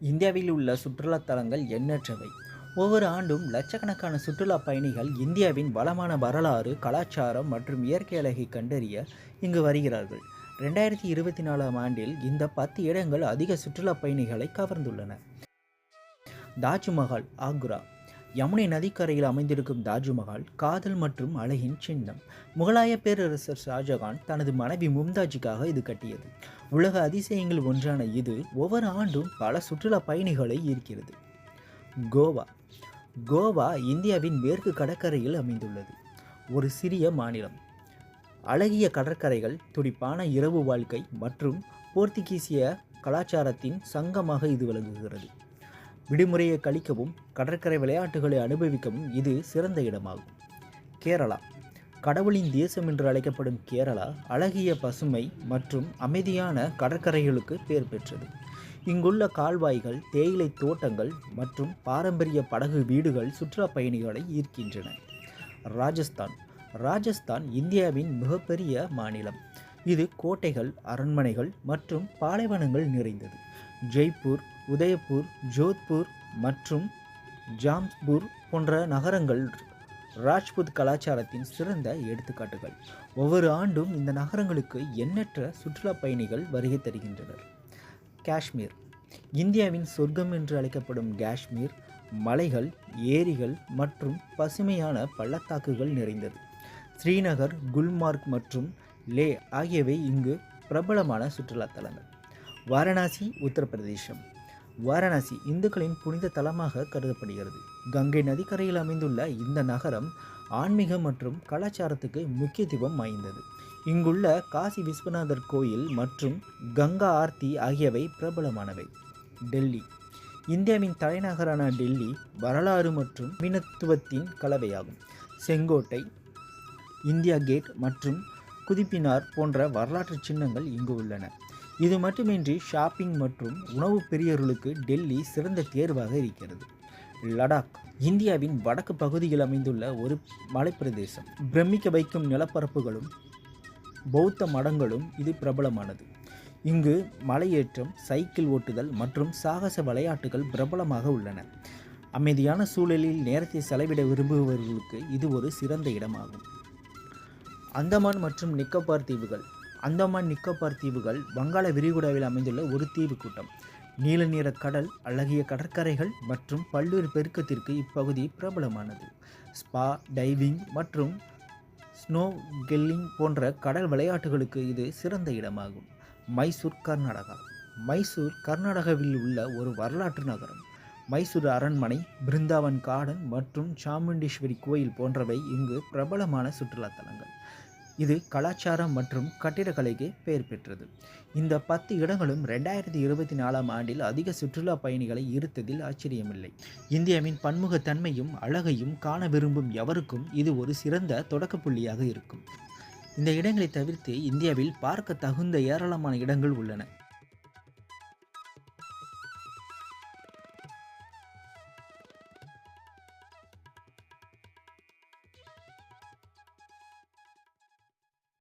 இந்தியாவில் உள்ள சுற்றுலா தலங்கள் எண்ணற்றவை. ஒவ்வொரு ஆண்டும் லட்சக்கணக்கான சுற்றுலா பயணிகள் இந்தியாவின் வளமான வரலாறு கலாச்சாரம் மற்றும் இயற்கை அழகை கண்டறிய இங்கு வருகிறார்கள். ரெண்டாயிரத்தி இருபத்தி நாலாம் ஆண்டில் இந்த பத்து இடங்கள் அதிக சுற்றுலா பயணிகளை கவர்ந்துள்ளன. தாஜ்மஹால் ஆக்ரா. யமுனை நதிக்கரையில் அமைந்திருக்கும் தாஜ்மஹால் காதல் மற்றும் அழகின் சின்னம். முகலாய பேரரசர் ஷாஜகான் தனது மனைவி மும்தாஜுக்காக இது கட்டியது. உலக அதிசயங்கள் ஒன்றான இது ஒவ்வொரு ஆண்டும் பல சுற்றுலா பயணிகளை ஈர்க்கிறது. கோவா. கோவா இந்தியாவின் மேற்கு கடற்கரையில் அமைந்துள்ளது. ஒரு சிறிய மாநிலம். அழகிய கடற்கரைகள் துடிப்பான இரவு வாழ்க்கை மற்றும் போர்த்துகீசிய கலாச்சாரத்தின் சங்கமாக இது விளங்குகிறது. விடுமுறையை கழிக்கவும் கடற்கரை விளையாட்டுகளை அனுபவிக்கவும் இது சிறந்த இடமாகும். கேரளா. கடவுளின் தேசம் என்று அழைக்கப்படும் கேரளா அழகிய பசுமை மற்றும் அமைதியான கடற்கரைகளுக்கு பெயர் பெற்றது. இங்குள்ள கால்வாய்கள் தேயிலை தோட்டங்கள் மற்றும் பாரம்பரிய படகு வீடுகள் சுற்றுலா பயணிகளை ஈர்க்கின்றன. ராஜஸ்தான். ராஜஸ்தான் இந்தியாவின் மிகப்பெரிய மாநிலம். இது கோட்டைகள் அரண்மனைகள் மற்றும் பாலைவனங்கள் நிறைந்தது. ஜெய்ப்பூர் உதயபூர் ஜோத்பூர் மற்றும் ஜாம்ஸ்பூர் போன்ற நகரங்கள் ராஜ்புத் கலாச்சாரத்தின் சிறந்த எடுத்துக்காட்டுகள். ஒவ்வொரு ஆண்டும் இந்த நகரங்களுக்கு எண்ணற்ற சுற்றுலா பயணிகள் வருகை தருகின்றனர். காஷ்மீர். இந்தியாவின் சொர்க்கம் என்று அழைக்கப்படும் காஷ்மீர் மலைகள் ஏரிகள் மற்றும் பசுமையான பள்ளத்தாக்குகள் நிறைந்தது. ஸ்ரீநகர் குல்மார்க் மற்றும் லே ஆகியவை இங்கு பிரபலமான சுற்றுலாத்தலங்கள் வாரணாசி உத்தரப்பிரதேசம். வாரணாசி இந்துக்களின் புனித தலமாக கருதப்படுகிறது. கங்கை நதிக்கரையில் அமைந்துள்ள இந்த நகரம் ஆன்மீக மற்றும் கலாச்சாரத்துக்கு முக்கியத்துவம் வாய்ந்தது. இங்குள்ள காசி விஸ்வநாதர் கோயில் மற்றும் கங்கா ஆர்த்தி ஆகியவை பிரபலமானவை. டெல்லி. இந்தியாவின் தலைநகரான டெல்லி வரலாறு மற்றும் மீனத்துவத்தின் கலவையாகும். செங்கோட்டை இந்தியா கேட் மற்றும் குதிப்பினார் போன்ற வரலாற்று சின்னங்கள் இங்கு உள்ளன. இது மட்டுமின்றி ஷாப்பிங் மற்றும் உணவு பிரியர்களுக்கு டெல்லி சிறந்த தேர்வாக இருக்கிறது. லடாக் இந்தியாவின் வடக்கு பகுதியில் அமைந்துள்ள ஒரு மலைப்பிரதேசம். பிரமிக்க வைக்கும் நிலப்பரப்புகளும் பௌத்த மடங்களும் இது பிரபலமானது. இங்கு மலையேற்றம் சைக்கிள் ஓட்டுதல் மற்றும் சாகச விளையாட்டுகள் பிரபலமாக உள்ளன. அமைதியான சூழலில் நேரத்தை செலவிட விரும்புபவர்களுக்கு இது ஒரு சிறந்த இடமாகும். அந்தமான் மற்றும் நிக்கோபார் தீவுகள் அந்தமான் நிக்கோபார் தீவுகள் வங்காள விரிகுடாவில் அமைந்துள்ள ஒரு தீவு கூட்டம். நீல நிற கடல் அழகிய கடற்கரைகள் மற்றும் பல்வேறு பெருக்கத்திற்கு இப்பகுதி பிரபலமானது. ஸ்பா டைவிங் மற்றும் ஸ்னோ கெல்லிங் போன்ற கடல் விளையாட்டுகளுக்கு இது சிறந்த இடமாகும். மைசூர் கர்நாடகா. மைசூர் கர்நாடகாவில் உள்ள ஒரு வரலாற்று நகரம். மைசூர் அரண்மனை பிருந்தாவன் கார்டன் மற்றும் சாமுண்டீஸ்வரி கோயில் போன்றவை இங்கு பிரபலமான சுற்றுலாத்தலங்கள். இது கலாச்சாரம் மற்றும் கட்டிடக்கலைக்கு பெயர் பெற்றது. இந்த பத்து இடங்களும் ரெண்டாயிரத்தி இருபத்தி நாலாம் ஆண்டில் அதிக சுற்றுலா பயணிகளை ஈர்த்ததில் ஆச்சரியமில்லை. இந்தியாவின் பன்முகத்தன்மையும் அழகையும் காண விரும்பும் எவருக்கும் இது ஒரு சிறந்த தொடக்க புள்ளியாக இருக்கும். இந்த இடங்களை தவிர்த்து இந்தியாவில் பார்க்க தகுந்த ஏராளமான இடங்கள் உள்ளன.